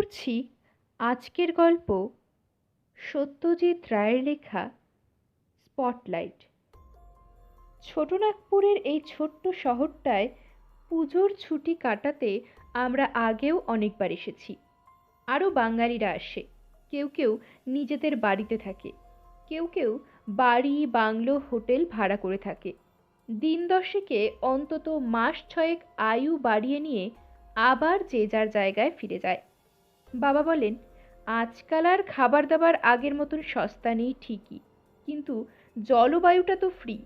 করছি আজকের গল্প সত্যজিৎ রায়ের লেখা স্পটলাইট। ছোটনাগপুরের এই ছোট্ট শহরটায় পুজোর ছুটি কাটাতে আমরা আগেও অনেকবার এসেছি। আরও বাঙালিরা আসে। কেউ কেউ নিজেদের বাড়িতে থাকে। কেউ কেউ বাড়ি, বাংলো, হোটেল ভাড়া করে থাকে। দিন দশেকে অন্তত মাস ছয়েক আয়ু বাড়িয়ে নিয়ে আবার যে যার জায়গায় ফিরে যায়। বাবা বলেন, আজকাল আর খাবার দাবার আগের মতন সস্তা নেই ঠিকই, কিন্তু জলবায়ুটা তো ফ্রি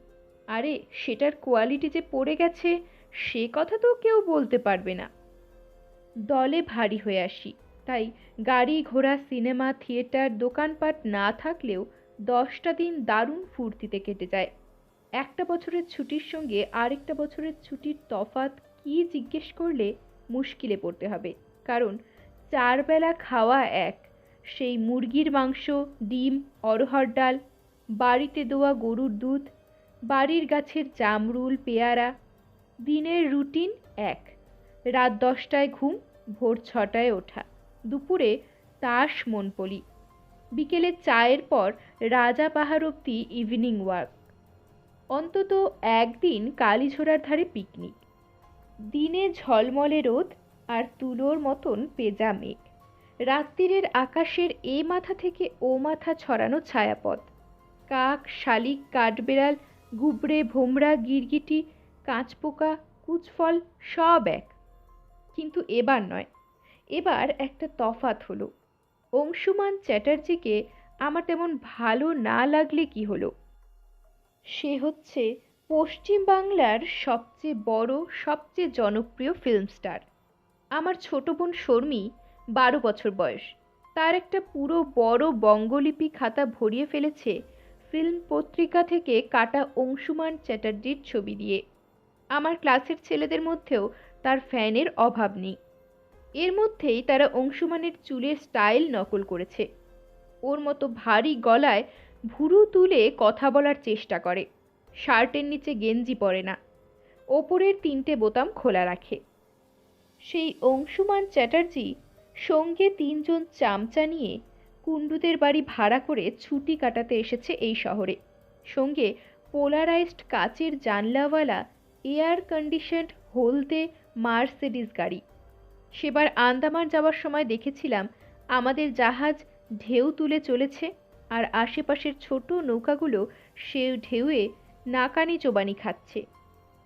আরে, সেটার কোয়ালিটি যে পড়ে গেছে, সে কথা তো কেউ বলতে পারবে না। দলে ভারী হয়ে আসি, তাই গাড়ি ঘোড়া, সিনেমা, থিয়েটার, দোকানপাট না থাকলেও দশটা দিন দারুণ ফুর্তিতে কেটে যায়। একটা বছরের ছুটির সঙ্গে আরেকটা বছরের ছুটির তফাৎ কী জিজ্ঞেস করলে মুশকিলে পড়তে হবে, কারণ চার বেলা খাওয়া এক। সেই মুরগির মাংস, ডিম অরহর ডাল, বাড়িতে দেওয়া গরুর দুধ, বাড়ির গাছের জামরুল পেয়ারা, দিনের রুটিন এক। রাত দশটায় ঘুম, ভোর ছটায় ওঠা। দুপুরে তাস, মনপলি। বিকেলে চায়ের পর রাজা পাহাড় অব্দি ইভিনিং ওয়াক অন্তত একদিন কালীঝোড়ার ধারে পিকনিক দিনে ঝলমলে রোদ আর তুলোর মতন পেজা মেঘ। রাত্রিরের আকাশের এ মাথা থেকে ও মাথা ছড়ানো ছায়াপথ। কাক, শালিক, কাঠবেড়াল, গুবড়ে, ভোমরা, গিরগিটি, কাঁচপোকা, কুচফল সব এক। কিন্তু এবার নয়। এবার একটা তফাত হলো। অংশুমান চ্যাটার্জিকে আমার তেমন ভালো না লাগলে কি হলো? সে হচ্ছে পশ্চিম বাংলার সবচেয়ে বড়, সবচেয়ে জনপ্রিয় ফিল্ম স্টার আমার ছোট বোন শর্মী, বারো বছর বয়স। তার একটা পুরো বড় বঙ্গলিপি খাতা ভরিয়ে ফেলেছে ফিল্ম পত্রিকা থেকে কাটা অংশুমান চ্যাটার্জির ছবি দিয়ে। আমার ক্লাসের ছেলেদের মধ্যেও তার ফ্যানের অভাব নেই। এর মধ্যেই তারা অংশুমানের চুলের স্টাইল নকল করেছে। ওর মতো ভারী গলায় ভুরু তুলে কথা বলার চেষ্টা করে। শার্টের নিচে গেঞ্জি পরে না। ওপরের তিনটে বোতাম খোলা রাখে। সেই অংশুমান চ্যাটার্জি সঙ্গে তিনজন চামচা নিয়ে কুণ্ডুদের বাড়ি ভাড়া করে ছুটি কাটাতে এসেছে এই শহরে। সঙ্গে পোলারাইজড কাচের জানলাওয়ালা, এয়ার কন্ডিশনড হলদে মার্সিডিস গাড়ি। সেবার আন্দামান যাওয়ার সময় দেখেছিলাম আমাদের জাহাজ ঢেউ তুলে চলেছে আর আশেপাশের ছোট নৌকাগুলো সে ঢেউয়ে নাকানি চোবানি খাচ্ছে।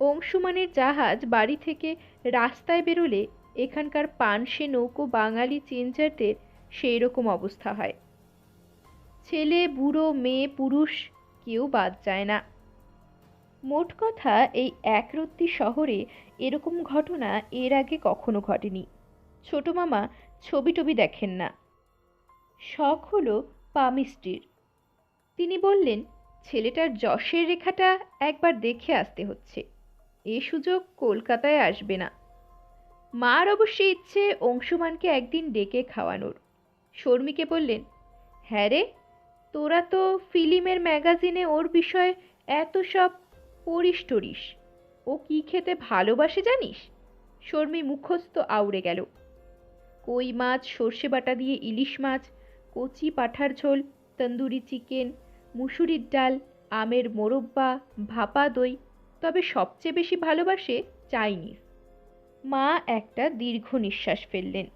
অংশুমানের জাহাজ বাড়ি থেকে রাস্তায় বেরোলে এখানকার পানসে নৌকো বাঙালি চেঞ্জারদের সেই রকম অবস্থা হয়। ছেলে, বুড়ো, মেয়ে, পুরুষ কেউ বাদ যায় না। মোট কথা, এই একরত্তি শহরে এরকম ঘটনা এর আগে কখনো ঘটেনি। ছোট মামা ছবি টবি দেখেন না। শখ হলো পামিস্ট্রির তিনি বললেন, ছেলেটার যশের রেখাটা একবার দেখে আসতে হচ্ছে। এ সুযোগ কলকাতায় আসবে না। মার অবশ্যই ইচ্ছে অংশুমানকে একদিন ডেকে খাওয়ানোর। শর্মিকে বললেন হ্যাঁ রে, তোরা তো ফিল্মের ম্যাগাজিনে ওর বিষয়ে এত সব পড়িস টরিস ও কি খেতে ভালোবাসে জানিস? শর্মি মুখস্থ আউড়ে গেল। কই মাছ, সর্ষে বাটা দিয়ে ইলিশ মাছ, কচি পাঠার ঝোল, তন্দুরি চিকেন, মুসুরির ডাল, আমের মোরব্বা, ভাপা দই তবে সবচেয়ে বেশি ভালোবাসে চাইনিজ। মা একটা দীর্ঘ নিঃশ্বাস ফেললেন।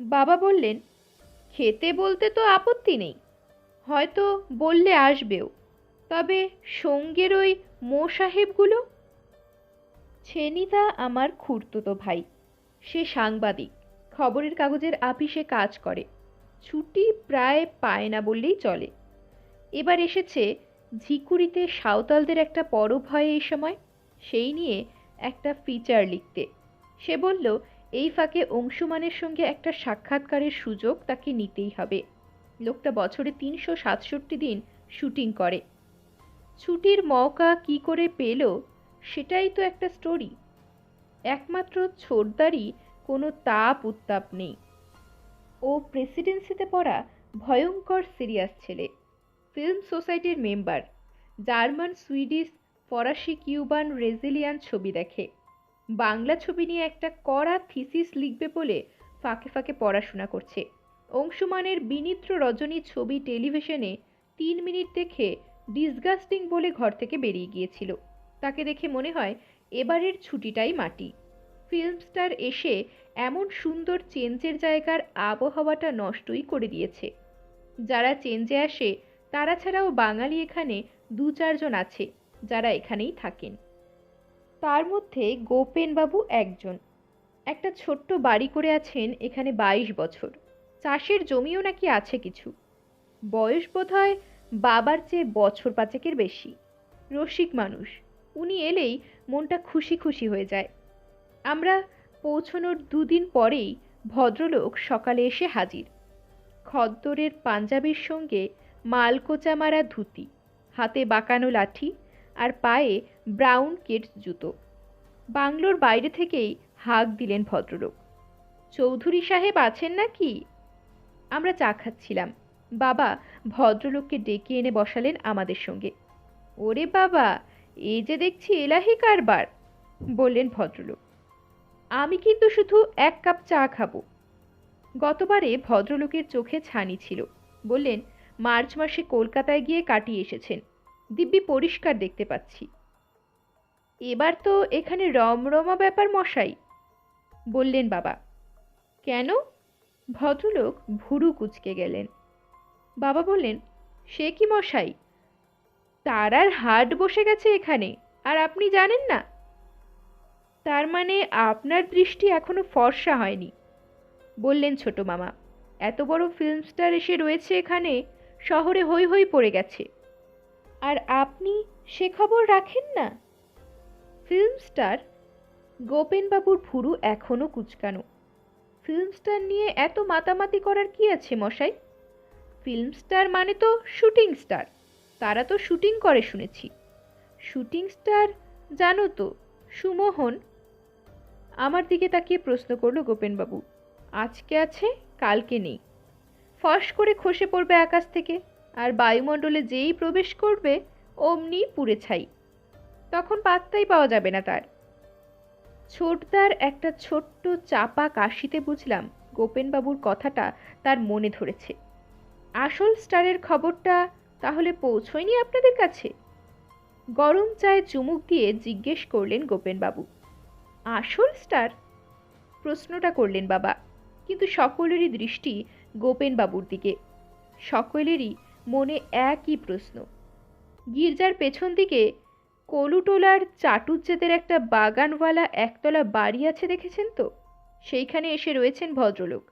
বাবা বললেন, খেতে বলতে তো আপত্তি নেই। হয়তো বললে আসবেও। তবে সঙ্গের ওই মো সাহেবগুলো? ছেনিদা আমার খুঁড়তুতো ভাই। সে সাংবাদিক। খবরের কাগজের আপিসে কাজ করে। ছুটি প্রায় পায় না বললেই চলে। এবার এসেছে ঝিকুড়িতে সাঁওতালদের একটা পরব হয় এই সময়। সেই নিয়ে একটা ফিচার লিখতে। সে বলল, এই ফাঁকে অংশুমানের সঙ্গে একটা সাক্ষাৎকারের সুযোগ তাকে নিতেই হবে। লোকটা বছরে তিনশো সাতষট্টি দিন শুটিং করে। ছুটির মৌকা কি করে পেল সেটাই তো একটা স্টোরি একমাত্র ছোটদারই কোনো তাপ উত্তাপ নেই। ও প্রেসিডেন্সিতে পড়া ভয়ঙ্কর সিরিয়াস ছেলে। ফিল্ম সোসাইটির মেম্বার, জার্মান, সুইডিশ, ফরাসি, কিউবান রেজিলিয়ান ছবি দেখে। বাংলা ছবি নিয়ে একটা কড়া থিসিস লিখবে বলে ফাঁকে ফাঁকে পড়াশোনা করছে। অংশুমানের বিনিত্র রজনী ছবি টেলিভিশনে তিন মিনিট দেখে ডিসগাস্টিং বলে ঘর থেকে বেরিয়ে গিয়েছিল। তাকে দেখে মনে হয় এবারের ছুটিটাই মাটি। ফিল্ম স্টার এসে এমন সুন্দর চেঞ্জের জায়গার আবহাওয়াটা নষ্টই করে দিয়েছে। যারা চেঞ্জে আসে তারা ছাড়াও বাঙালি এখানে দু চারজন আছে, যারা এখানেই থাকেন। তার মধ্যে গোপেনবাবু একজন। একটা ছোট্ট বাড়ি করে আছেন এখানে বাইশ বছর। চাষের জমিও নাকি আছে কিছু। বয়স বোধহয় বাবার চেয়ে বছর পাঁচেকের বেশি। রসিক মানুষ। উনি এলেই মনটা খুশি খুশি হয়ে যায়। আমরা পৌঁছনোর দুদিন পরেই ভদ্রলোক সকালে এসে হাজির। খদ্দরের পাঞ্জাবির সঙ্গে মালকোচা মারা ধুতি, হাতে বাঁকানো লাঠি আর পায়ে ব্রাউন কেটস জুতো। বাংলোর বাইরে থেকেই হাঁক দিলেন ভদ্রলোক। চৌধুরী সাহেব আছেন নাকি? আমরা চা খাচ্ছিলাম। বাবা ভদ্রলোককে ডেকে এনে বসালেন আমাদের সঙ্গে। ওরে বাবা, এই যে দেখছি এলাহি কারবার, বললেন ভদ্রলোক। আমি কিন্তু শুধু এক কাপ চা খাব। গতবারে ভদ্রলোকের চোখে ছানি ছিল। বললেন মার্চ মাসে কলকাতায় গিয়ে কাটিয়ে এসেছেন। দিব্যি পরিষ্কার দেখতে পাচ্ছি। এবার তো এখানে রমরমা ব্যাপার মশাই, বললেন বাবা। কেন? ভদ্রলোক ভুরু কুচকে গেলেন। বাবা বললেন, সে কি মশাই? তারার হাট বসে গেছে এখানে, আর আপনি জানেন না? তার মানে আপনার দৃষ্টি এখনও ফর্সা হয়নি, বললেন ছোট মামা। এত বড় ফিল্ম স্টার এসে রয়েছে এখানে শহরে হই হই পড়ে গেছে। আর আপনি সে খবর রাখেন না? ফিল্ম স্টার গোপেনবাবুর ভুরু এখনও কুচকানো। ফিল্ম স্টার নিয়ে এত মাতামাতি করার কি আছে মশাই? ফিল্ম স্টার মানে তো শুটিং স্টার, তারা তো শুটিং করে শুনেছি। শুটিং স্টার জানো তো, সুমোহন। আমার দিকে তাকিয়ে প্রশ্ন করল গোপেনবাবু, আজকে আছে, কালকে নেই। ফস করে খসে পড়বে আকাশ থেকে, আর বায়ুমণ্ডলে যেই প্রবেশ করবে, অমনি পুড়ে ছাই। তখন পাত্তাই পাওয়া যাবে না তার। ছোটদার একটা ছোট্ট চাপা কাশিতে বুঝলাম গোপেনবাবুর কথাটা তার মনে ধরেছে। আসল স্টারের খবরটা তাহলে পৌঁছয়নি আপনাদের কাছে? গরম চায়ে চুমুক দিয়ে জিজ্ঞেস করলেন গোপেনবাবু। আসল স্টার? প্রশ্নটা করলেন বাবা, কিন্তু সকলেরই দৃষ্টি গোপেনবাবুর দিকে। সকলেরই মনে একই প্রশ্ন। গির্জার পেছন দিকে কলুটোলার চাটুজ্জেদের একটা বাগানওয়ালা একতলা বাড়ি আছে দেখেছেন তো? সেইখানে এসে রয়েছেন ভদ্রলোক।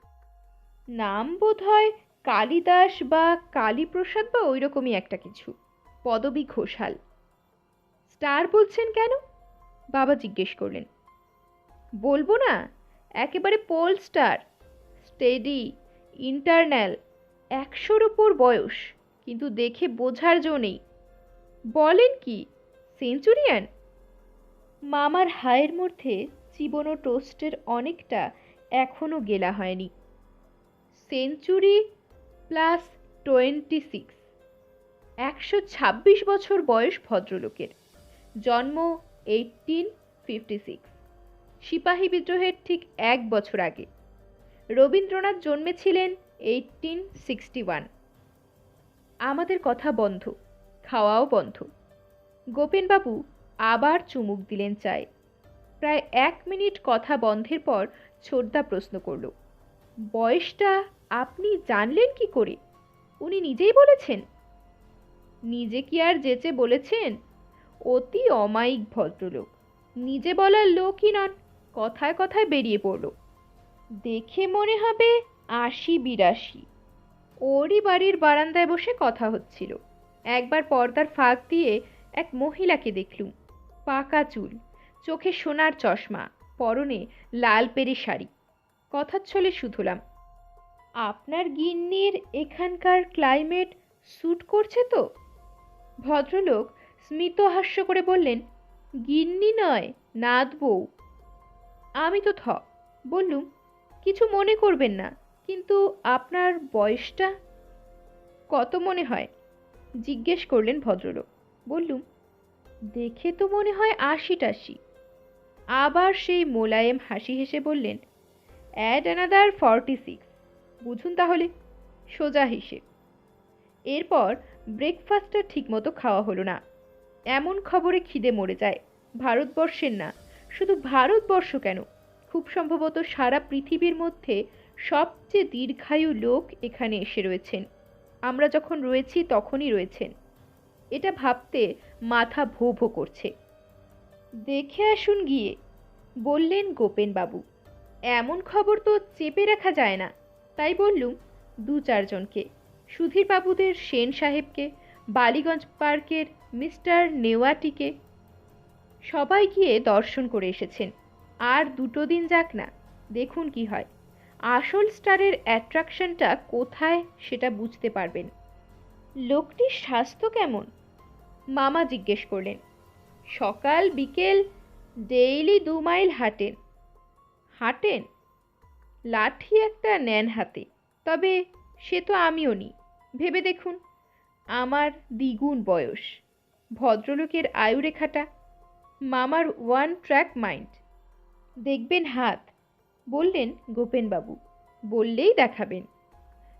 নাম বোধ হয় কালিদাস বা কালীপ্রসাদ বা ওই রকমই একটা কিছু। পদবী ঘোষাল। স্টার বলছেন কেন? বাবা জিজ্ঞেস করলেন। বলব না, একেবারে পোল স্টার। স্টেডি। ইন্টারন্যাল, একশোর ওপর বয়স, কিন্তু দেখে বোঝার জো নেই। বলেন কি, সেঞ্চুরিয়ান? মামার হায়ের মধ্যে চিবনো টোস্টের অনেকটা এখনও গেলা হয়নি। সেঞ্চুরি প্লাস টোয়েন্টি সিক্স, একশো ছাব্বিশ বছর বয়স ভদ্রলোকের। জন্ম এইটিন ফিফটি সিক্স, সিপাহী বিদ্রোহের ঠিক এক বছর আগে। রবীন্দ্রনাথ জন্মেছিলেন এইটিন সিক্সটি ওয়ান আমাদের কথা বন্ধ, খাওয়াও বন্ধ। গোপেনবাবু আবার চুমুক দিলেন চায়। প্রায় এক মিনিট কথা বন্ধের পর ছোটদা প্রশ্ন করল, বয়সটা আপনি জানলেন কি করে? উনি নিজেই বলেছেন? নিজে কি আর যেচে বলেছেন? অতি অমায়িক ভদ্রলোক। নিজে বলার লোকই নন, কথায় কথায় বেরিয়ে পড়ল। দেখে মনে হবে আশি বিরাশি। ওরই বাড়ির বারান্দায় বসে কথা হচ্ছিল। একবার পর্দার ফাঁক দিয়ে এক মহিলাকে দেখলুম। পাকা চুল, চোখে সোনার চশমা, পরনে লাল পেরে শাড়ি। কথার ছলে শুধুলাম, আপনার গিন্নির এখানকার ক্লাইমেট স্যুট করছে তো? ভদ্রলোক স্মিত হাস্য করে বললেন, গিন্নি নয় নাদ বউ আমি তো থ। বললুম কিছু মনে করবেন না, কিন্তু আপনার বয়সটা কত মনে হয়? জিজ্ঞেস করলেন ভদ্রলোক। বললুম, দেখে তো মনে হয় আশি টাশি আবার সেই মোলায়েম হাসি হেসে বললেন, অ্যাড অ্যানাদার ফর্টি সিক্স। বুঝুন তাহলে, সোজা হিসেব। এরপর ব্রেকফাস্টটা ঠিকমতো খাওয়া হলো না। এমন খবরে খিদে মরে যায়। ভারতবর্ষের না, শুধু ভারতবর্ষ কেন? খুব সম্ভবত সারা পৃথিবীর মধ্যে সবচেয়ে দীর্ঘায়ু লোক এখানে এসে রয়েছেন। আমরা যখন রয়েছি তখনই রয়েছেন। এটা ভাবতে মাথা ভো ভো করছে। দেখে আসুন গিয়ে, বললেন গোপেনবাবু। এমন খবর তো চেপে রাখা যায় না। তাই বললুম, দু চারজনকে, সুধীরবাবুদের সেন সাহেবকে, বালিগঞ্জ পার্কের মিস্টার নেওয়াটিকে। সবাই গিয়ে দর্শন করে এসেছেন। আর দুটো দিন যাক না, দেখুন কি হয়। আসল স্টারের অ্যাট্রাকশনটা কোথায় সেটা বুঝতে পারবেন। লোকটির স্বাস্থ্য কেমন? মামা জিজ্ঞেস করলেন। সকাল, বিকেল, ডেইলি দু মাইল হাঁটেন। হাঁটেন? লাঠি একটা নেন হাতে, তবে সে তো আমিও নি। ভেবে দেখুন, আমার দ্বিগুণ বয়স। ভদ্রলোকের আয়ুরেখাটা, মামার ওয়ান ট্র্যাক মাইন্ড। দেখবেন হাত। বললেন গোপেনবাবু। বললেই দেখাবেন।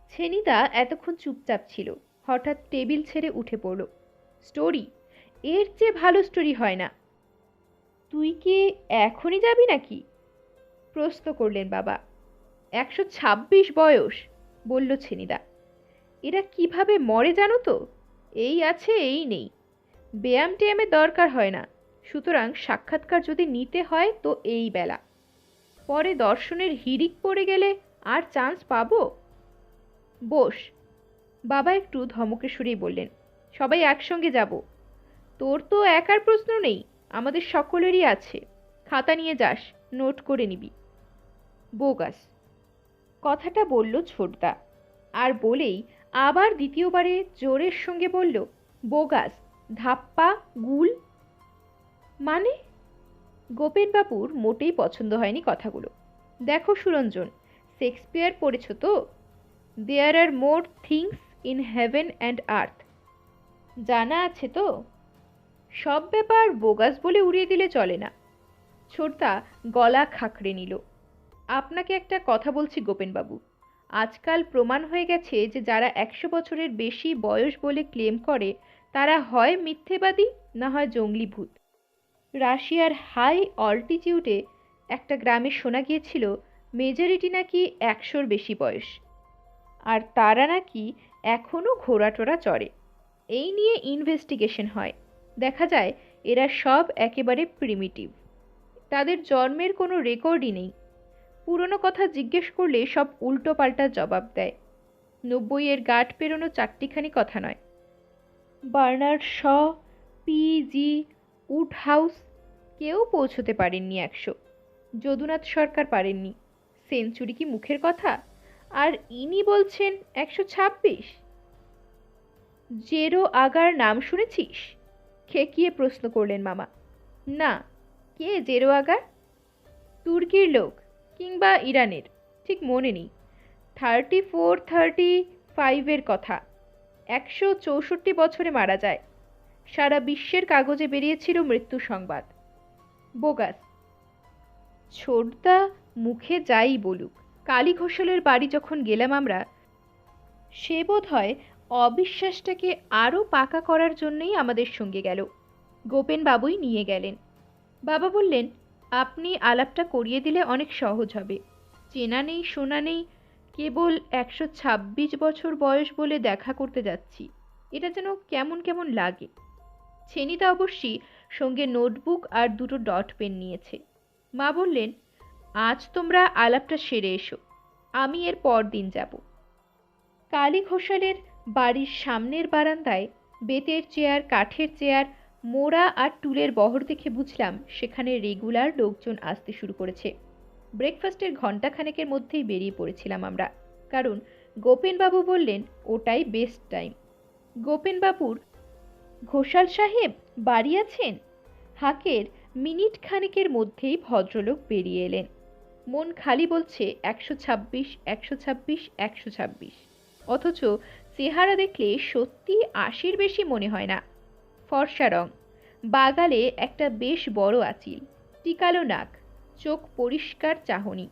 ছেনিদা এতক্ষণ চুপচাপ ছিল। হঠাৎ টেবিল ছেড়ে উঠে পড়ল। স্টোরি? এর চেয়ে ভালো স্টোরি হয় না। তুই কি এখনই যাবি নাকি? প্রশ্ন করলেন বাবা। একশো ছাব্বিশ বয়স, বলল ছেনিদা এরা কীভাবে মরে জানো তো? এই আছে, এই নেই। ব্যায়াম টেয়ামের দরকার হয় না। সুতরাং সাক্ষাৎকার যদি নিতে হয় তো এই বেলা। পরে দর্শনের হিড়িক পড়ে গেলে আর চান্স পাবো? বস, বাবা একটু ধমকে সুরেই বললেন, সবাই একসঙ্গে যাব। তোর তো একার প্রশ্ন নেই, আমাদের সকলেরই আছে। খাতা নিয়ে যাস, নোট করে নিবি। বোগাস, কথাটা বলল ছোটদা আর বলেই আবার দ্বিতীয়বারে জোরের সঙ্গে বলল, বোগাস, ধাপ্পা, গুল মানে? গোপেনবাবুর মোটেই পছন্দ হয়নি কথাগুলো। দেখো সুরঞ্জন, শেক্সপিয়ার পড়েছ তো? There are more things in heaven and earth জানা আছে তো? সব ব্যাপার বোগাস বলে উড়িয়ে দিলে চলে না। ছোটদা গলা খাঁকড়ে নিল। আপনাকে একটা কথা বলছি গোপেনবাবু। আজকাল প্রমাণ হয়ে গেছে যে যারা একশো বছরের বেশি বয়স বলে ক্লেম করে, তারা হয় মিথ্যেবাদী না হয় জঙ্গলি ভূত রাশিয়ার হাই অল্টিটিউডে একটা গ্রামে শোনা গিয়েছিল, মেজরিটি নাকি একশোর বেশি বয়স। আর তারা নাকি এখনও ঘোড়াটোরা চড়ে। এই নিয়ে ইনভেস্টিগেশন হয়। দেখা যায়, এরা সব একেবারে প্রিমিটিভ তাদের জন্মের কোনো রেকর্ডই নেই। পুরনো কথা জিজ্ঞেস করলে সব উল্টো পাল্টা জবাব দেয়। নব্বইয়ের গাঁট পেরোনো চারটিখানি কথা নয়। Bernard Shaw PG Wodehouse কেউ পৌঁছতে পারেননি একশো। যদুনাথ সরকার পারেননি। সেঞ্চুরি কি মুখের কথা? আর ইনি বলছেন একশো ছাব্বিশ। জেরো আগার নাম শুনেছিস? খেকিয়ে প্রশ্ন করলেন মামা। না, কে জেরো আগার? তুর্কির লোক কিংবা ইরানের, ঠিক মনে নেই। থার্টি ফোর, থার্টি ফাইভের কথা। একশো চৌষট্টি বছরে মারা যায়। সারা বিশ্বের কাগজে বেরিয়েছিল মৃত্যু সংবাদ। বোগাস, ছোটদা মুখে যাই বলুক, কালী ঘোষালের বাড়ি যখন গেলাম আমরা, সে বোধ হয় অবিশ্বাসটাকে আরও পাকা করার জন্যই আমাদের সঙ্গে গেল। গোপেন বাবুই নিয়ে গেলেন। বাবা বললেন, আপনি আলাপটা করিয়ে দিলে অনেক সহজ হবে। চেনা নেই, শোনা নেই, কেবল একশো ছাব্বিশ বছর বয়স বলে দেখা করতে যাচ্ছি। এটা যেন কেমন কেমন লাগে। ছেনিদা অবশ্যই সঙ্গে নোটবুক আর দুটো ডট পেন নিয়েছে। মা বললেন, আজ তোমরা আলাপটা সেরে এসো, আমি এর পর দিন যাব। কালী ঘোষালের বাড়ির সামনের বারান্দায় বেতের চেয়ার, কাঠের চেয়ার, মোড়া আর টুলের বহর দেখে বুঝলাম সেখানে রেগুলার লোকজন আসতে শুরু করেছে। ব্রেকফাস্টের ঘণ্টাখানেকের মধ্যেই বেরিয়ে পড়েছিলাম আমরা। কারণ গোপেনবাবু বললেন, ওটাই বেস্ট টাইম গোপেনবাবুর ঘোষাল সাহেব বাড়ি আছেন? হাকের মিনিট খানেকের মধ্যেই ভদ্রলোক বেরিয়ে এলেন। মন খালি বলছে একশো ছাব্বিশ একশো ছাব্বিশ একশো ছাব্বিশ। অথচ চেহারা দেখলে সত্যি আশির বেশি মনে হয় না। ফর্সা রং। বাগালে একটা বেশ বড় আঁচিল, টিকালো নাক, চোখ পরিষ্কার চাহনি।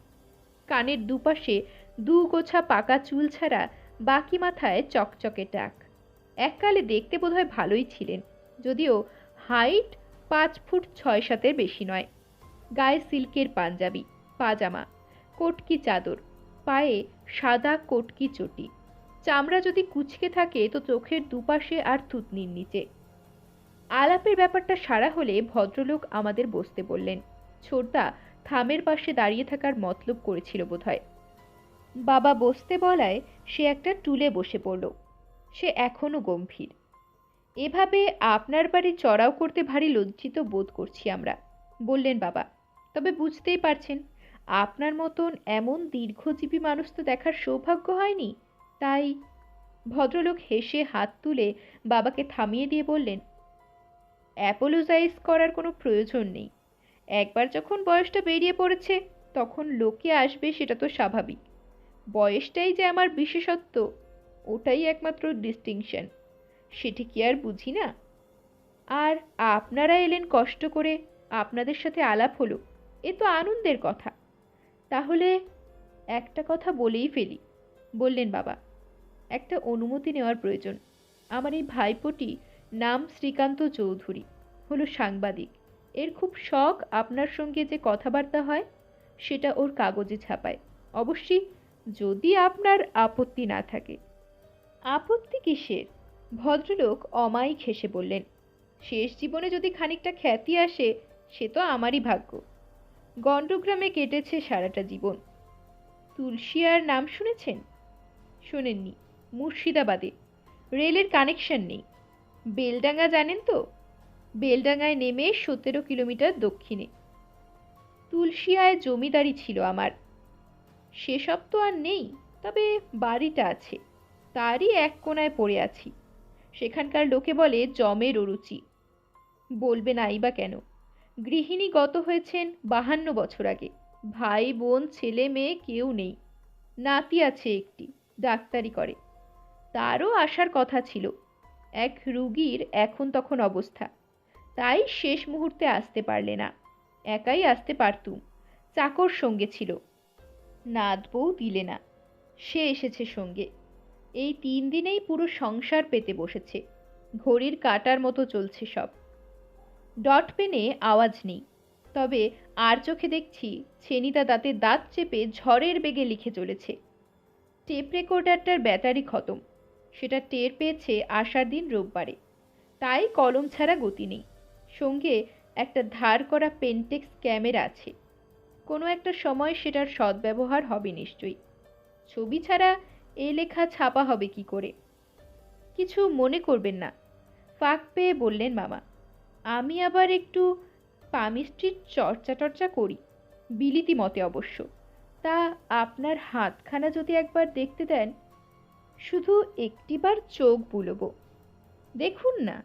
কানের দুপাশে দু গোছা পাকা চুল ছাড়া বাকি মাথায় চকচকে টাক। এককালে দেখতে বোধহয় ভালোই ছিলেন, যদিও হাইট পাঁচ ফুট ছয় সাতের বেশি নয়। গায়ে সিল্কের পাঞ্জাবি, পাজামা, কটকি চাদর, পায়ে সাদা কটকি চটি। চামড়া যদি কুচকে থাকে তো চোখের দুপাশে আর থুতনির নিচে। আলাপের ব্যাপারটা সারা হলে ভদ্রলোক আমাদের বসতে বললেন। ছোটদা থামের পাশে দাঁড়িয়ে থাকার মতলব করেছিল বোধহয়। বাবা বসতে বলায় সে একটা টুলে বসে পড়ল। সে এখনও গম্ভীর। এভাবে আপনার বাড়ি চড়াও করতে ভারী লজ্জিত বোধ করছি আমরা, বললেন বাবা। তবে বুঝতেই পারছেন, আপনার মতন এমন দীর্ঘজীবী মানুষ তো দেখার সৌভাগ্য হয়নি। তাই ভদ্রলোক হেসে হাত তুলে বাবাকে থামিয়ে দিয়ে বললেন, অ্যাপোলোজাইজ করার কোনো প্রয়োজন নেই। একবার যখন বয়সটা বেরিয়ে পড়েছে, তখন লোকে আসবে সেটা তো স্বাভাবিক। বয়সটাই যে আমার বিশেষত্ব ওটাই একমাত্র ডিস্টিংশন সেটি কি আর বুঝি না? আর আপনারা এলেন কষ্ট করে, আপনাদের সাথে আলাপ হলো, এ তো আনন্দের কথা। তাহলে একটা কথা বলেই ফেলি। বললেন বাবা, একটা অনুমতি নেওয়ার প্রয়োজন। আমার এই ভাইপোটি নাম শ্রীকান্ত চৌধুরী, হলো সাংবাদিক। এর খুব শখ আপনার সঙ্গে যে কথাবার্তা হয়, সেটা ওর কাগজে ছাপায়। অবশ্যই যদি আপনার আপত্তি না থাকে। আপত্তি কিসের? ভদ্রলোক অমায়িক হেসে বললেন, শেষ জীবনে যদি খানিকটা খ্যাতি আসে, সে তো আমারই ভাগ্য। গণ্ডগ্রামে কেটেছে সারাটা জীবন। তুলসিয়ার নাম শুনেছেন? শোনেননি, মুর্শিদাবাদে। রেলের কানেকশন নেই। বেলডাঙ্গা জানেন তো? বেলডাঙ্গায় নেমে সতেরো কিলোমিটার দক্ষিণে। তুলসিয়ায় জমিদারি ছিল আমার। সেসব তো আর নেই, তবে বাড়িটা আছে। তারই এক কোনায় পড়ে আছি। সেখানকার লোকে বলে, জমের অরুচি। বলবে নাই বা কেন? গৃহিণী গত হয়েছেন বাহান্ন বছর আগে। ভাই, বোন, ছেলে, মেয়ে কেউ নেই। নাতি আছে একটি, ডাক্তারি করে। তারও আসার কথা ছিল। এক রুগীর এখন তখন অবস্থা। তাই শেষ মুহূর্তে আসতে পারলে না। একাই আসতে পারতুম। চাকর সঙ্গে ছিল। নাত বউ দিলে না। সে এসেছে সঙ্গে। এই তিন দিনেই পুরো সংসার পেতে বসেছে। ঘড়ির কাটার মতো চলছে সব। ডট পেনে আওয়াজ নেই। তবে আর চোখে দেখছি ছেনিদা দাঁতে দাঁত চেপে ঝড়ের বেগে লিখে চলেছে। টেপ রেকর্ডারটার ব্যাটারি খতম। সেটা টের পেয়েছে আসার দিন রোববারে। তাই কলম ছাড়া গতি নেই। সঙ্গে একটা ধার করা পেন্টেক্স ক্যামেরা আছে। কোনো একটা সময় সেটার সদ্ব্যবহার হবে নিশ্চয়ই। ছবি ছাড়া এ লেখা ছাপা হবে কি করে? কিছু মনে করবেন না। ফাঁক পেয়ে বললেন মামা, আমি আবার একটু পামিস্ট্রির চর্চা টর্চা করি, বিলিতি মতে অবশ্য। তা আপনার হাতখানা যদি একবার দেখতে দেন, শুধু একটিবার চোখ বুলব। দেখুন না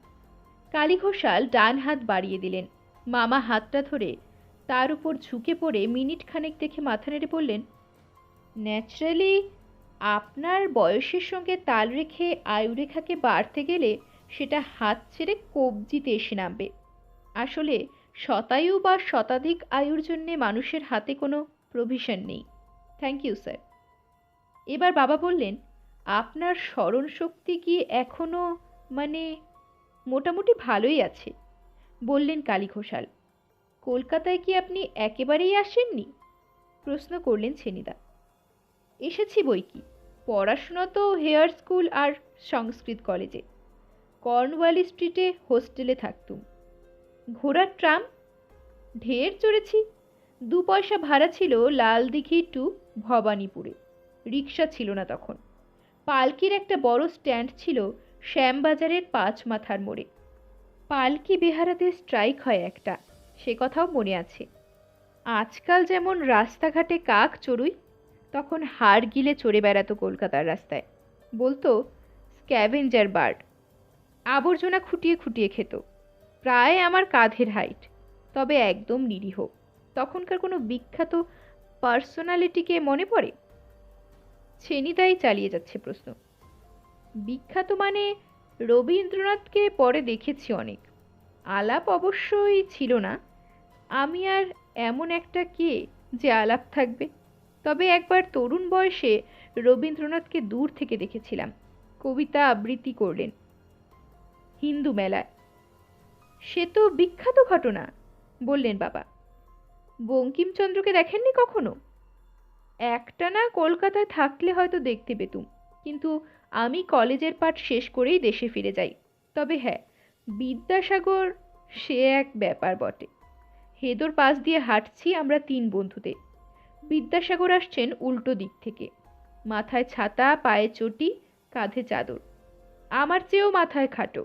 কালী ঘোষাল ডান হাত বাড়িয়ে দিলেন। মামা হাতটা ধরে তার উপর ঝুঁকে পড়ে মিনিট খানেক দেখে মাথা নেড়ে বললেন, ন্যাচারালি আপনার বয়সের সঙ্গে তাল রেখে আয়ুরেখাকে বাড়তে গেলে সেটা হাত ছেড়ে কবজিতে এসে নামবে। আসলে শতায়ু বা শতাধিক আয়ুর জন্যে মানুষের হাতে কোনো প্রভিশন নেই। থ্যাংক ইউ স্যার এবার বাবা বললেন, আপনার স্মরণ শক্তি কি এখনও মানে মোটামুটি ভালোই আছে? বললেন কালী ঘোষাল, কলকাতায় কি আপনি একেবারেই আসেননি? প্রশ্ন করলেন ছেনিদা এসেছি বই কি? পড়াশোনা তো হেয়ার স্কুল আর সংস্কৃত কলেজে। কর্নওয়ালি স্ট্রিটে হোস্টেলে থাকতুম। ঘোড়ার ট্রাম? ঢের চড়েছি। দু পয়সা ভাড়া ছিল লালদিঘি টু ভবানীপুরে। রিক্সা ছিল না তখন। পালকির একটা বড় স্ট্যান্ড ছিল শ্যামবাজারের পাঁচ মাথার মোড়ে। পালকি বেহারাতে স্ট্রাইক হয় একটা, সে কথাও মনে আছে। আজকাল যেমন রাস্তাঘাটে কাক চড়ুই তখন হাড় গিলে চড়ে বেড়াতো কলকাতার রাস্তায়। বলতো, স্ক্যাভেঞ্জার বার্ড। আবর্জনা খুঁটিয়ে খুঁটিয়ে খেত। প্রায় আমার কাঁধের হাইট, তবে একদম নিরীহ। তখনকার কোনো বিখ্যাত পার্সোনালিটিকে মনে পড়ে? ছেনিদাই চালিয়ে যাচ্ছে প্রশ্ন। বিখ্যাত মানে রবীন্দ্রনাথকে পরে দেখেছি অনেক। আলাপ অবশ্যই ছিল না। আমি আর এমন একটা কে যে আলাপ থাকবে? তবে একবার তরুণ বয়সে রবীন্দ্রনাথকে দূর থেকে দেখেছিলাম। কবিতা আবৃত্তি করলেন। হিন্দু মেলায়। সে তো বিখ্যাত ঘটনা বললেন বাবা। বঙ্কিমচন্দ্রকে দেখেননি কখনো? একটানা কলকাতায় থাকলে হয়তো দেখতে পেতুম। কিন্তু আমি কলেজের পাঠ শেষ করেই দেশে ফিরে যাই। তবে হ্যাঁ বিদ্যাসাগর সে এক ব্যাপার বটে। হেদর পাশ দিয়ে হাঁটছি আমরা তিন বন্ধুতে। বিদ্যাসাগর আসছেন উল্টো দিক থেকে। মাথায় ছাতা, পায়ে চটি, কাঁধে চাদর। আমার চেয়েও মাথায় খাটো।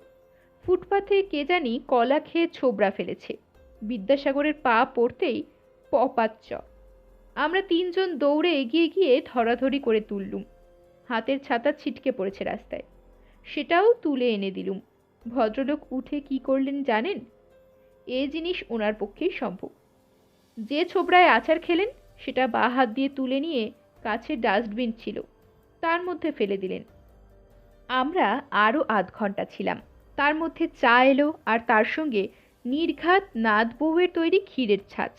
ফুটপাথে কে জানি কলা খেয়ে ছোবড়া ফেলেছে। বিদ্যাসাগরের পা পড়তেই পপাচ্চ। আমরা তিনজন দৌড়ে এগিয়ে গিয়ে ধরাধরি করে তুললুম। হাতের ছাতা ছিটকে পড়েছে রাস্তায়। সেটাও তুলে এনে দিলুম। ভদ্রলোক উঠে কি করলেন জানেন? এ জিনিস ওনার পক্ষেই সম্ভব। যে ছোবড়ায় আচার খেলেন সেটা বা হাত দিয়ে তুলে নিয়ে কাছে ডাস্টবিন ছিল। তার মধ্যে ফেলে দিলেন। আমরা আরও আধ ঘণ্টা ছিলাম। তার মধ্যে চা এলো আর তার সঙ্গে নির্ঘাত নাদ বউয়ের তৈরি ক্ষীরের ছাঁচ।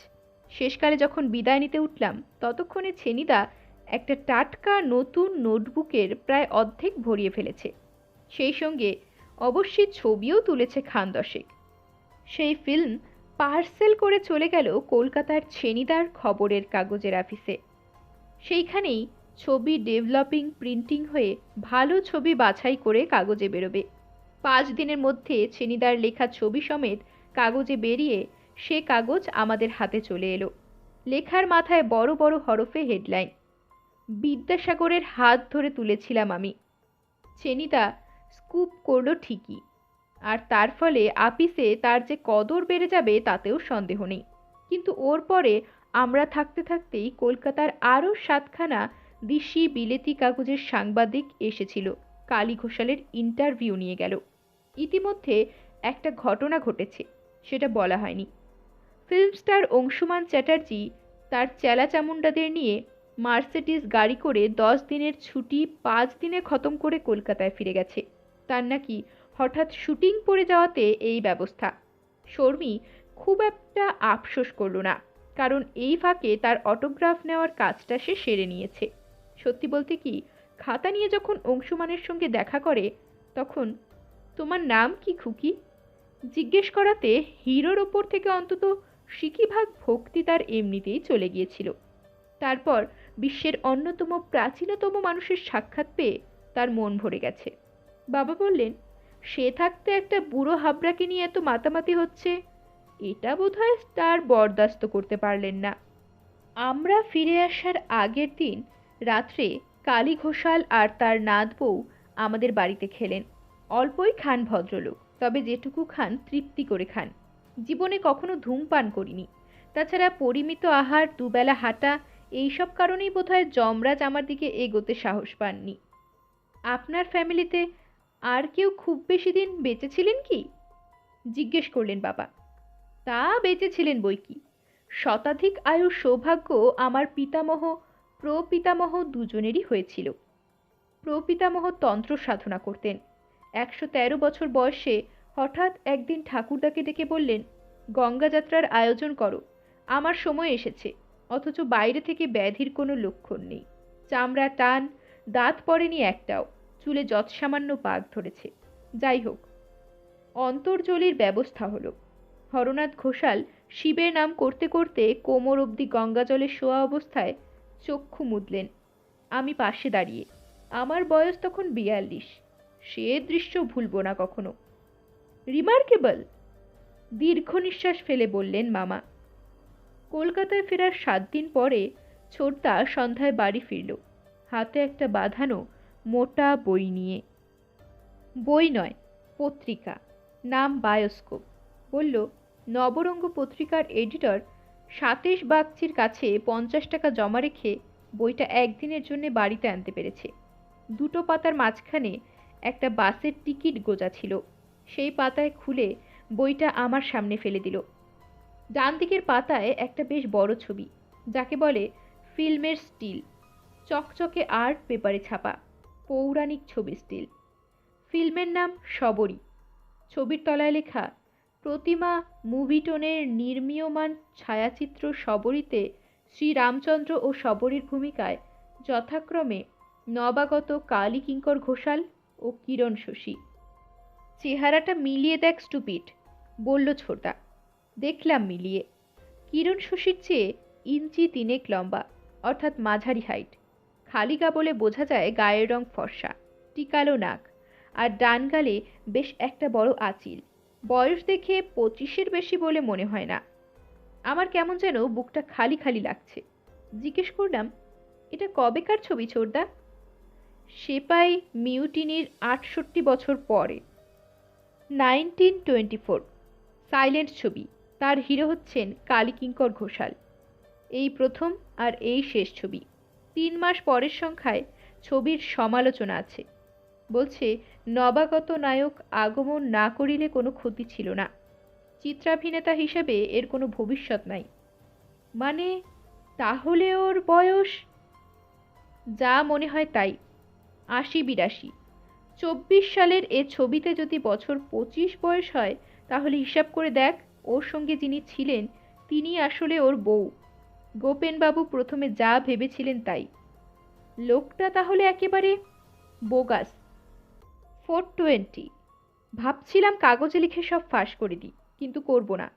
শেষকালে যখন বিদায় নিতে উঠলাম, ততক্ষণে ছেনিদা একটা টাটকা নতুন নোটবুকের প্রায় অর্ধেক ভরিয়ে ফেলেছে। সেই সঙ্গে অবশ্যই ছবিও তুলেছে খান দশেক সেই ফিল্ম পার্সেল করে চলে গেল কলকাতার ছেনিদার খবরের কাগজের অফিসে। সেইখানেই ছবি ডেভেলপিং, প্রিন্টিং হয়ে ভালো ছবি বাছাই করে কাগজে বেরোবে। পাঁচ দিনের মধ্যে ছেনিদার লেখা ছবি সমেত কাগজে বেরিয়ে সে কাগজ আমাদের হাতে চলে এলো। লেখার মাথায় বড় বড় হরফে হেডলাইন। বিদ্যাসাগরের হাত ধরে তুলেছিলাম আমি। চেনিদা স্কুপ করল ঠিকই। আর তার ফলে আপিসে তার যে কদর বেড়ে যাবে তাতেও সন্দেহ নেই। কিন্তু ওর পরে আমরা থাকতে থাকতেই কলকাতার আরও সাতখানা দিশি বিলেতি কাগজের সাংবাদিক এসেছিল, কালী ঘোষালের ইন্টারভিউ নিয়ে গেল। ইতিমধ্যে একটা ঘটনা ঘটেছে, সেটা বলা হয়নি। ফিল্ম স্টার অংশুমান চ্যাটার্জি তার চেলা চামুন্ডাদের নিয়ে মার্সিডিস গাড়ি করে দশ দিনের ছুটি পাঁচ দিনে খতম করে কলকাতায় ফিরে গেছে। তার নাকি হঠাৎ শুটিং পড়ে যাওয়াতে এই ব্যবস্থা। শর্মী খুব একটা আফসোস করল না, কারণ এই ফাঁকে তার অটোগ্রাফ নেওয়ার কাজটা সে সেরে নিয়েছে। সত্যি বলতে কি, খাতা নিয়ে যখন অংশুমানের সঙ্গে দেখা করে, তখন তোমার নাম কি খুকি? জিজ্ঞেস করাতে হিরোর ওপর থেকে অন্তত সিকিভাগ ভক্তি তার এমনিতেই চলে গিয়েছিল। তারপর বিশ্বের অন্যতম প্রাচীনতম মানুষের সাক্ষাৎ পেয়ে তার মন ভরে গেছে। বাবা বললেন সে থাকতে একটা বুড়ো হাবড়াকে নিয়ে এত মাতামাতি হচ্ছে? এটা বোধহয় তার বরদাস্ত করতে পারলেন না। আমরা ফিরে আসার আগের দিন রাত্রে কালী ঘোষাল আর তার নাত বউ আমাদের বাড়িতে খেলেন। অল্পই খান ভদ্রলোক, তবে যেটুকু খান তৃপ্তি করে খান। জীবনে কখনো ধূমপান করিনি। তাছাড়া পরিমিত আহার, দুবেলা হাঁটা, এইসব কারণেই বোধহয় যমরাজ আমার দিকে এগোতে সাহস পাননি। আপনার ফ্যামিলিতে আর কেউ খুব বেশি দিন বেঁচেছিলেন কি? জিজ্ঞেস করলেন বাবা। তা বেঁচেছিলেন বই কি? শতাধিক আয়ুর সৌভাগ্য আমার পিতামহ, প্রপিতামহ দুজনেরই হয়েছিল। প্রপিতামহ তন্ত্র সাধনা করতেন। একশো তেরো বছর বয়সে হঠাৎ একদিন ঠাকুরদাকে ডেকে বললেন গঙ্গা যাত্রার আয়োজন করো। আমার সময় এসেছে। অথচ বাইরে থেকে ব্যাধির কোনো লক্ষণ নেই। চামড়া টান, দাঁত পড়েনি একটাও। চুলে যৎসামান্য পাক ধরেছে। যাই হোক, অন্তর্জলির ব্যবস্থা হলো। হরনাথ ঘোষাল শিবের নাম করতে করতে কোমর অবধি গঙ্গা জলে শোয়া অবস্থায় চক্ষু মুদলেন। আমি পাশে দাঁড়িয়ে, আমার বয়স তখন বিয়াল্লিশ, সে দৃশ্য ভুলব না কখনো। রিমার্কেবল? দীর্ঘ নিঃশ্বাস ফেলে বললেন মামা। কলকাতায় ফেরার সাত দিন পরে ছোটদা সন্ধ্যায় বাড়ি ফিরল। হাতে একটা বাঁধানো মোটা বই নিয়ে। বই নয়, পত্রিকা, নাম বায়োস্কোপ। বলল, নবরঙ্গ পত্রিকার এডিটর সাতেশ বাগচির কাছে পঞ্চাশ টাকা জমা রেখে বইটা একদিনের জন্য বাড়িতে আনতে পেরেছে। দুটো পাতার মাঝখানে একটা বাসের টিকিট গোজা ছিল। সেই পাতায় খুলে বইটা আমার সামনে ফেলে দিল। ডান দিকের পাতায় একটা বেশ বড় ছবি, যাকে বলে ফিল্মের স্টিল। চকচকে আর্ট পেপারে ছাপা। পৌরাণিক ছবি স্টিল ফিল্মের নাম সবরী ছবির তলায় লেখা, প্রতিমা মুভিটোনের নির্মীয়মান ছায়াচিত্র সবরীতে শ্রীরামচন্দ্র ও শবরীর ভূমিকায় যথাক্রমে নবাগত কালী কিঙ্কর ঘোষাল ও কিরণ শশী। চেহারাটা মিলিয়ে দেখ স্টুপিড বলল ছোটা। দেখলাম মিলিয়ে। কিরণ শশীর চেয়ে ইঞ্চি তিনেক লম্বা, অর্থাৎ মাঝারি হাইট খালি বলে বোঝা যায় গায়ের রং ফর্সা, টিকালো নাক, আর ডান গালে বেশ একটা বড় আঁচিল। বয়স দেখে পঁচিশের বেশি বলে মনে হয় না। আমার কেমন যেন বুকটা খালি খালি লাগছে। জিজ্ঞেস করলাম, এটা কবেকার ছবি ছোটদা? সেপাই মিউটিনির আটষট্টি বছর পরে। নাইনটিন টোয়েন্টি ফোর, সাইলেন্ট ছবি। তার হিরো হচ্ছেন কালীকিঙ্কর ঘোষাল। এই প্রথম আর এই শেষ ছবি। তিন মাস পরের সংখ্যায় ছবির সমালোচনা আছে। বলছে, নবাগত নায়ক আগমন না করিলে কোনো ক্ষতি ছিল না। চিত্রাভিনেতা হিসেবে এর কোনো ভবিষ্যৎ নাই। মানে তাহলে ওর বয়স? যা মনে হয় তাই। আশি বিরাশি। চব্বিশ সালের এ ছবিতে যদি বছর পঁচিশ বয়স হয়, তাহলে হিসাব করে দেখ, ওর সঙ্গে যিনি ছিলেন তিনি আসলে ওর বউ। গোপেনবাবু প্রথমে যা ভেবেছিলেন তাই। লোকটা তাহলে একেবারে বোগাস। Four twenty. ভাবছিলাম কাগজে লিখে সব ফাঁস করে দিই, কিন্তু করব না।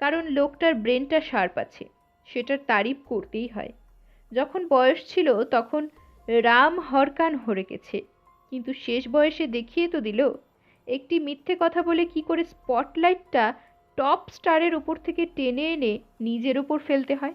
কারণ লোকটার ব্রেনটা শার্প আছে, সেটার তারিফ করতেই হয়। যখন বয়স ছিল তখন রাম হরকান হরে গেছে, কিন্তু শেষ বয়সে দেখিয়ে তো দিল, একটি মিথ্যে কথা বলে কি করে স্পটলাইটটা টপ স্টারের উপর থেকে টেনে এনে নিজের উপর ফেলতে হয়?